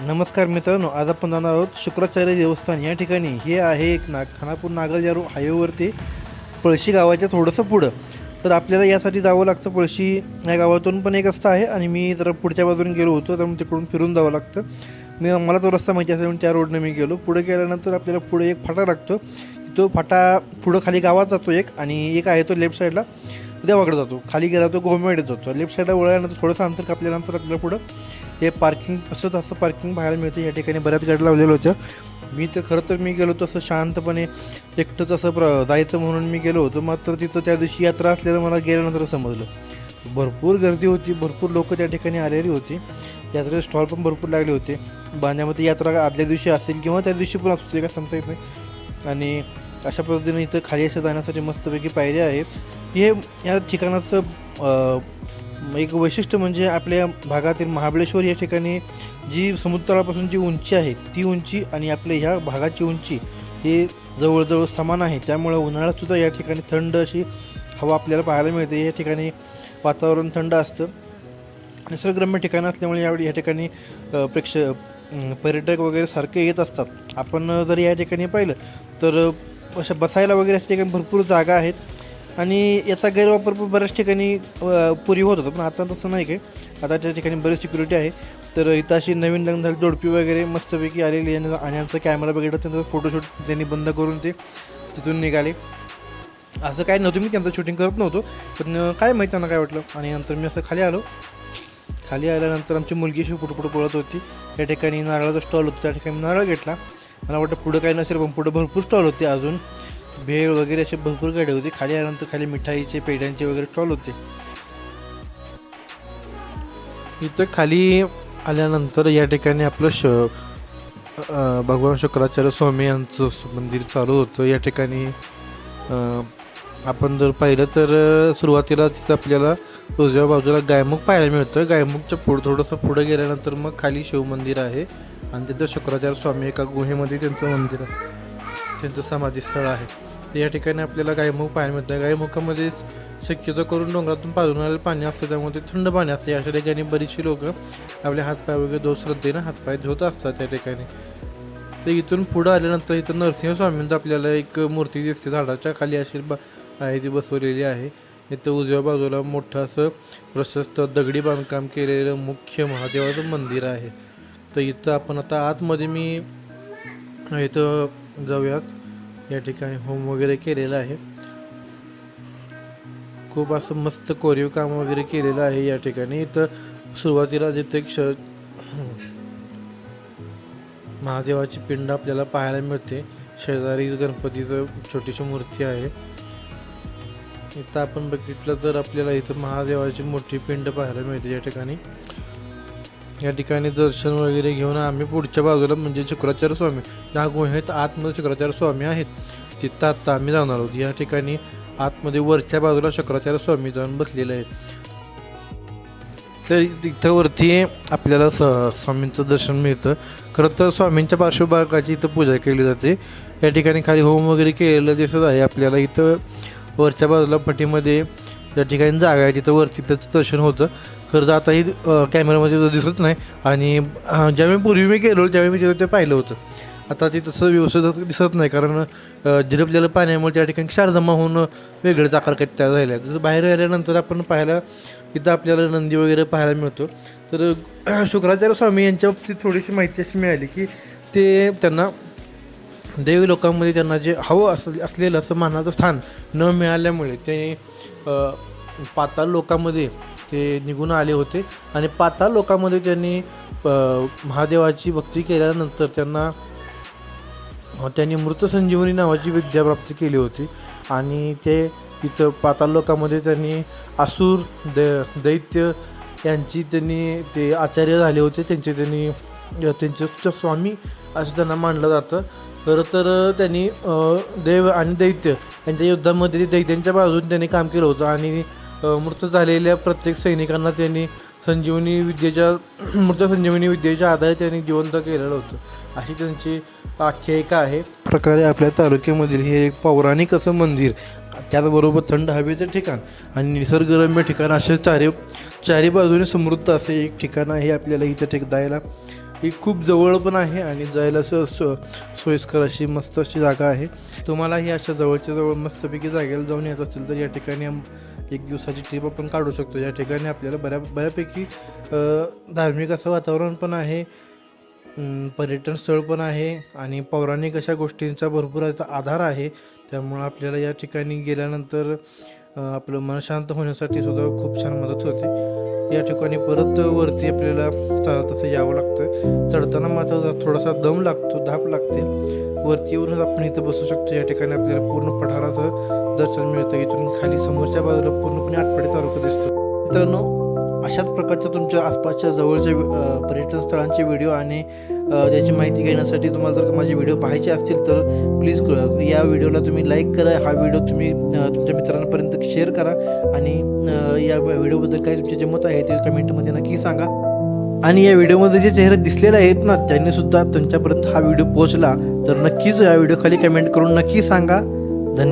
नमस्कार मित्रांनो आज आपण जाणार आहोत शुक्राचार्य देवस्थान. या ठिकाणी हे आहे एक ना खानापूर नागलजारू हायवेवरती पळशी गावाच्या थोडंसं पुढं. तर आपल्याला यासाठी जावं लागतं पळशी या गावातून पण एक रस्ता आहे आणि मी जरा पुढच्या बाजूने गेलो होतो तर मग तिकडून फिरून जावं लागतं. मी मला तो रस्ता माहिती असेल म्हणून त्या रोडने मी गेलो. पुढे गेल्यानंतर आपल्याला पुढे एक फाटा लागतो. तो फाटा पुढं खाली गावात जातो एक आणि एक आहे तो लेफ्ट साईडला देवाकडे जातो. खाली गेला तो गोमेडे जातो. लेफ्ट साईडला वळल्यानंतर थोडंसं अंतर कापल्यानंतर आपल्याला पुढं हे पार्किंग असं तसं पार्किंग पाहायला मिळतं. या ठिकाणी बऱ्याच गाड्या लावलेलं होत्या. मी तर खरं तर मी गेलो तसं शांतपणे एकटंच असं प्र जायचं म्हणून मी गेलो होतो. मात्र तिथं त्या दिवशी यात्रा असलेलं मला गेल्यानंतर समजलं. भरपूर गर्दी होती. भरपूर लोक त्या ठिकाणी आलेली होती. यात्रेचे स्टॉल पण भरपूर लागले होते. बांध्यामध्ये यात्रा आदल्या दिवशी असेल किंवा त्या दिवशी पण असू ते काय सांगता येत नाही. आणि अशा पद्धतीने इथं खाली असं जाण्यासाठी मस्तपैकी पायऱ्या आहेत. हे या ठिकाणाचं एक वैशिष्ट्य म्हणजे आपल्या भागातील महाबळेश्वर या ठिकाणी जी समुद्रापासून जी उंची आहे ती उंची आणि आपल्या ह्या भागाची उंची हे जवळजवळ समान आहे. त्यामुळे उन्हाळ्यातसुद्धा या ठिकाणी थंड अशी हवा आपल्याला पाहायला मिळते. या ठिकाणी वातावरण थंड असतं. निसर्गरम्य ठिकाणं असल्यामुळे यावेळी या ठिकाणी प्रेक्ष पर्यटक वगैरे सारखे येत असतात. आपण जर या ठिकाणी पाहिलं तर अशा बसायला वगैरे अशा ठिकाणी भरपूर जागा आहेत. आणि याचा गैरवापर पण बऱ्याच ठिकाणी पूर्वी होत होता. पण आता तसं नाही काय आता त्या ठिकाणी बरीच सिक्युरिटी आहे. तर इथं अशी नवीन लग्न झाली जोडपी वगैरे मस्तपैकी आलेली आणि आणि आमचा कॅमेरा बघितला त्यांचा फोटोशूट त्यांनी बंद करून ते तिथून निघाले. असं काय नव्हतं. मी त्यांचं शूटिंग करत नव्हतो. पण काय माहीत त्यांना काय वाटलं. आणि नंतर मी असं खाली आलो. खाली आल्यानंतर आमची मुलगी अशी पुढं पुढं पळत होती. त्या ठिकाणी नारळाचा स्टॉल होता. त्या ठिकाणी मी नारळ घेतला. मला वाटतं पुढं काही नसेल पण पुढं भरपूर स्टॉल होते अजून. भेळ वगैरे असे भरपूर गाडी होती. खाली आल्यानंतर खाली मिठाईचे पेढ्यांचे वगैरे स्टॉल होते. इथं खाली आल्यानंतर या ठिकाणी आपलं श भगवान शुक्राचार्य स्वामी यांचं मंदिर चालू होतं. या ठिकाणी आपण जर पाहिलं तर सुरुवातीला तिथं आपल्याला उजव्या बाजूला गायमुख पाहायला मिळतं. गायमुखच्या पुढं थोडंसं पुढं गेल्यानंतर मग खाली शिवमंदिर आहे. आणि तिथं शुक्राचार्य स्वामी एका गुहेमध्ये त्यांचं मंदिर आहे. त्यांचं समाधीस्थळ आहे. तर या ठिकाणी आपल्याला गायमुख पाहायला मिळतं. गायमुखामध्ये शक्यतो करून डोंगरातून पाजून आलेलं पाणी असतं. त्यामुळे थंड पाणी असते. अशा ठिकाणी बरीचशी लोक आपले हातपाय वगैरे धो श्रद्धेनं हातपाय धुत असतात त्या ठिकाणी. तर इथून पुढं आल्यानंतर इथं नरसिंह स्वामींचं आपल्याला एक मूर्ती दिसते. झाडाच्या खाली अशी ब आहे ती बसवलेली आहे. इथं उजव्या बाजूला मोठं असं प्रशस्त दगडी बांधकाम केलेलं मुख्य महादेवाचं मंदिर आहे. तर इथं आपण आता आतमध्ये मी इथं जाऊयात. या ठिकाणी होम वगैरे केलेलं आहे. खूप असं मस्त कोरीव काम वगैरे केलेलं आहे या ठिकाणी. इथं सुरुवातीला जिथे क्ष महादेवाची पिंड आपल्याला पाहायला मिळते. शेजारी गणपतीचं छोटीशी मूर्ती आहे. इथं आपण बघितलं तर आपल्याला इथं महादेवाची मोठी पिंड पाहायला मिळते या ठिकाणी. या ठिकाणी दर्शन वगैरे घेऊन आम्ही पुढच्या बाजूला म्हणजे शुक्राचार्य स्वामी ज्या गुहेत आतमध्ये शुक्राचार्य स्वामी आहेत तिथं आत्ता आम्ही जाणार आहोत. या ठिकाणी आतमध्ये वरच्या बाजूला शुक्राचार्य स्वामी जाऊन बसलेले आहे तर तिथं वरती आपल्याला स स्वामींचं दर्शन मिळतं. खरं तर स्वामींच्या पार्श्वभागाची इथं पूजा केली जाते. या ठिकाणी खाली होम वगैरे केलेलं दिसत आहे. आपल्याला इथं वरच्या बाजूला पटीमध्ये ज्या ठिकाणी जागा आहे तिथं वरती त्याचं दर्शन होतं. खरं तर आता ही कॅमेऱ्यामध्ये तर दिसत नाही. आणि ज्यावेळी पूर्वी मी गेलो त्यावेळी मी तिथं ते पाहिलं होतं. आता ते तसं व्यवस्थित दिसत नाही कारण अ, पाण्यामुळे त्या ठिकाणी क्षार जमा होऊन वेगळेच आकार काही तयार झाले जसं बाहेर आल्यानंतर आपण पाहायला इथं आपल्याला नंदी वगैरे पाहायला मिळतो. तर शुक्राचार्य स्वामी यांच्या बाबतीत थोडीशी माहिती अशी मिळाली की ते त्यांना देवी लोकांमध्ये त्यांना जे हवं अस असलेलं असं मानाचं स्थान न मिळाल्यामुळे ते पाताल पाताळ लोकांमध्ये ते निघून आले होते. आणि पाताळ लोकांमध्ये त्यांनी महादेवाची भक्ती केल्यानंतर त्यांना त्यांनी मृत संजीवनी नावाची विद्या प्राप्त केली होती. आणि ते इथं पाताळ लोकामध्ये त्यांनी आसूर द दैत्य यांची त्यांनी ते आचार्य झाले होते. त्यांचे त्यांनी त्यांचे स्वामी असं त्यांना मानलं जातं. खरं तर त्यांनी देव आणि दैत्य यांच्या युद्धामध्ये दैत्यांच्या बाजूने त्यांनी काम केलं होतं आणि मृत झालेल्या प्रत्येक सैनिकांना त्यांनी संजीवनी विद्येच्या मृत संजीवनी विद्येच्या आधारे त्यांनी जिवंत केलेलं होतं. अशी त्यांची आख्यायिका आहे. प्रकारे आपल्या तालुक्यामधील हे एक पौराणिक असं मंदिर त्याचबरोबर थंड हवेचं ठिकाण आणि निसर्गरम्य ठिकाण असे चारी चारी बाजूने समृद्ध असे एक ठिकाण आहे आपल्याला इथं टेकदायला ही खूप जवळ पण आहे आणि जायला सो सोयीस्कर अशी मस्त अशी जागा आहे. तुम्हालाही अशा जवळच्या जवळ मस्तपैकी जागेला जाऊन येत असेल तर या ठिकाणी एक दिवसाची ट्रिप आपण काढू शकतो. या ठिकाणी आपल्याला बऱ्या बऱ्यापैकी धार्मिक असं वातावरण पण आहे पर्यटन स्थळ पण आहे आणि पौराणिक अशा गोष्टींचा भरपूर आधार आहे. त्यामुळं आपल्याला या ठिकाणी गेल्यानंतर आपलं मन शांत होण्यासाठी सुद्धा खूप छान मदत होते. या ठिकाणी परत वरती आपल्याला तसं यावं लागतं. चढताना मात्र थोडासा दम लागतो धाप लागते. वरती येऊनच आपण इथं बसू शकतो. या ठिकाणी आपल्याला पूर्ण पठाराचं दर्शन मिळतं. इथून खाली समोरच्या बाजूला पूर्णपणे आटपाडी तालुका दिसतो. मित्रांनो अशाच प्रकारच्या तुमच्या आसपासच्या जवळच्या पर्यटन स्थळांचे व्हिडिओ आणि त्याची माहिती घेण्यासाठी तुम्हाला जर का माझे व्हिडिओ पाहायचे असतील तर प्लीज या व्हिडिओला तुम्ही लाईक करा. हा व्हिडिओ तुम्ही तुमच्या मित्रांपर्यंत शेअर करा. आणि या व्हिडिओबद्दल काही तुमचे जे मत आहे ते कमेंटमध्ये नक्की सांगा. आणि या व्हिडिओमध्ये जे चेहरे दिसलेले आहेत ना त्यांनी सुद्धा तुमच्यापर्यंत हा व्हिडिओ पोहोचला. तर नक्कीच या व्हिडिओ खाली कमेंट करून नक्की सांगा. धन्यवाद.